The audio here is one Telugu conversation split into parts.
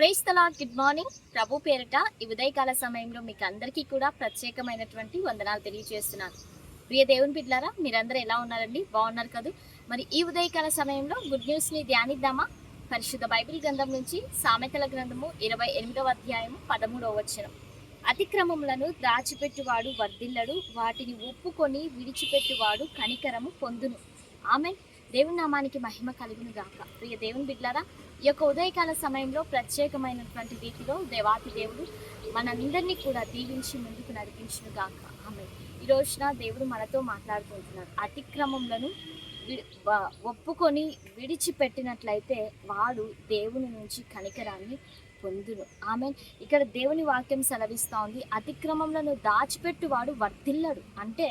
Price తలాడ్ good morning. ప్రభు పేరిట ఈ ఉదయకాల సమయంలో మీకు అందరికీ కూడా ప్రత్యేకమైనటువంటి వందనాలు తెలియజేస్తున్నాను. ప్రియ దేవుని బిడ్లారా మీరందరూ ఎలా ఉన్నారండి? బాగున్నారు కదా? మరి ఈ ఉదయకాల సమయంలో గుడ్ న్యూస్ని ధ్యానిద్దామా? పరిశుద్ధ బైబిల్ గ్రంథం నుంచి సామెతల గ్రంథము ఇరవై ఎనిమిదవ అధ్యాయము పదమూడవ వచనం. అతిక్రమములను దాచిపెట్టువాడు వర్ధిల్లడు వాటిని ఒప్పుకొని విడిచిపెట్టువాడు కనికరము పొందును. ఆమె దేవుని నామానికి మహిమ కలుగును గాక ప్రియ దేవుని బిడ్లారా ఈ యొక్క ఉదయకాల సమయంలో ప్రత్యేకమైనటువంటి రీతిలో దేవాతి దేవుడు మనందరినీ కూడా దీవించి ముందుకు నడిపించును గాక ఆమె ఈ రోజున దేవుడు మనతో మాట్లాడుకుంటున్నాడు. అతిక్రమములను ఒప్పుకొని విడిచిపెట్టినట్లయితే వాడు దేవుని నుంచి కనికరాన్ని పొందును. ఆమె ఇక్కడ దేవుని వాక్యం సెలవిస్తూ ఉంది అతిక్రమములను దాచిపెట్టువాడు వర్ధిల్లడు. అంటే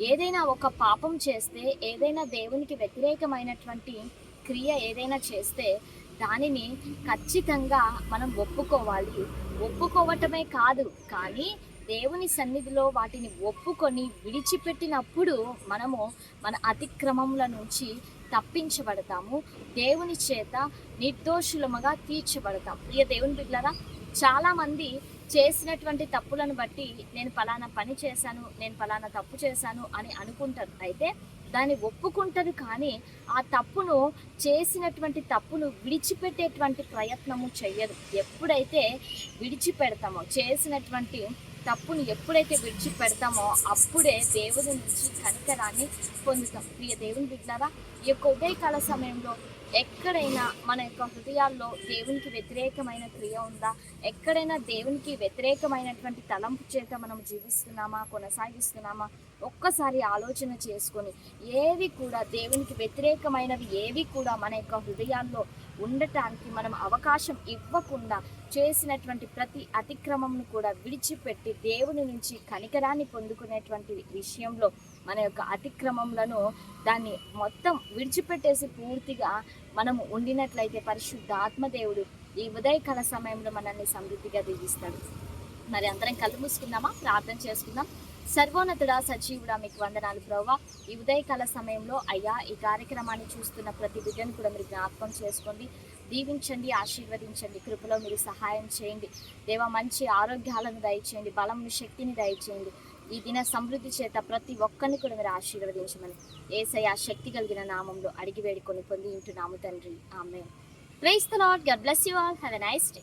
ఏదైనా ఒక పాపం చేస్తే ఏదైనా దేవునికి వ్యతిరేకమైనటువంటి క్రియ ఏదైనా చేస్తే దానిని ఖచ్చితంగా మనం ఒప్పుకోవాలి. ఒప్పుకోవటమే కాదు కానీ దేవుని సన్నిధిలో వాటిని ఒప్పుకొని విడిచిపెట్టినప్పుడు మనము మన అతిక్రమముల నుంచి తప్పించబడతాము. దేవుని చేత నిర్దోషులముగా తీర్చబడతాం. ప్రియ దేవుని బిడ్డలారా చాలామంది చేసినటువంటి తప్పులను బట్టి నేను ఫలానా పని చేశాను నేను ఫలానా తప్పు చేశాను అని అనుకుంటారు. అయితే దాన్ని ఒప్పుకుంటారు కానీ ఆ తప్పును చేసినటువంటి తప్పును విడిచిపెట్టేటువంటి ప్రయత్నము చెయ్యరు. ఎప్పుడైతే విడిచిపెడతామో చేసినటువంటి తప్పును ఎప్పుడైతే విడిచిపెడతామో అప్పుడే దేవుని నుంచి కనికరాన్ని పొందుతాం. ప్రియ దేవుని బిడ్డారా ఈ యొక్క ఉదయకాల సమయంలో ఎక్కడైనా మన యొక్క హృదయాల్లో దేవునికి వ్యతిరేకమైన క్రియ ఉందా? ఎక్కడైనా దేవునికి వ్యతిరేకమైనటువంటి తలంపు చేత మనం జీవిస్తున్నామా కొనసాగిస్తున్నామా? ఒక్కసారి ఆలోచన చేసుకొని ఏవి కూడా దేవునికి వ్యతిరేకమైనవి ఏవి కూడా మన యొక్క హృదయాల్లో ఉండటానికి మనం అవకాశం ఇవ్వకుండా చేసినటువంటి ప్రతి అతిక్రమంను కూడా విడిచిపెట్టి దేవుని నుంచి కనికరాన్ని పొందుకునేటువంటి విషయంలో మన యొక్క అతిక్రమంలో దాన్ని మొత్తం విడిచిపెట్టేసి పూర్తిగా మనము ఉండినట్లయితే పరిశుద్ధ ఆత్మదేవుడు ఈ ఉదయకాల సమయంలో మనల్ని సమృద్ధిగా దీవిస్తాడు. మరి అందరం కళ్ళు మూసుకుందామా? ప్రార్థన చేసుకుందాం. సర్వోన్నతుడా సజీవుడా మీకు వందనాలు ప్రభావ ఈ ఉదయకాల సమయంలో అయ్యా ఈ కార్యక్రమాన్ని చూస్తున్న ప్రతి బిడ్డను కూడా మీరు జ్ఞాపకం చేసుకోండి. దీవించండి ఆశీర్వదించండి కృపలో మీరు సహాయం చేయండి. దేవ మంచి ఆరోగ్యాలను దయచేయండి బలం శక్తిని దయచేయండి. ఈ దిన సమృద్ధి చేత ప్రతి ఒక్కరిని కూడా మీరు ఆశీర్వదించమని ఏసయ్య శక్తి కలిగిన నామంలో అడిగి వేడుకొని పొంది ఇంటున్నాము తండ్రి. ఆమె praise the Lord God bless you all have a nice day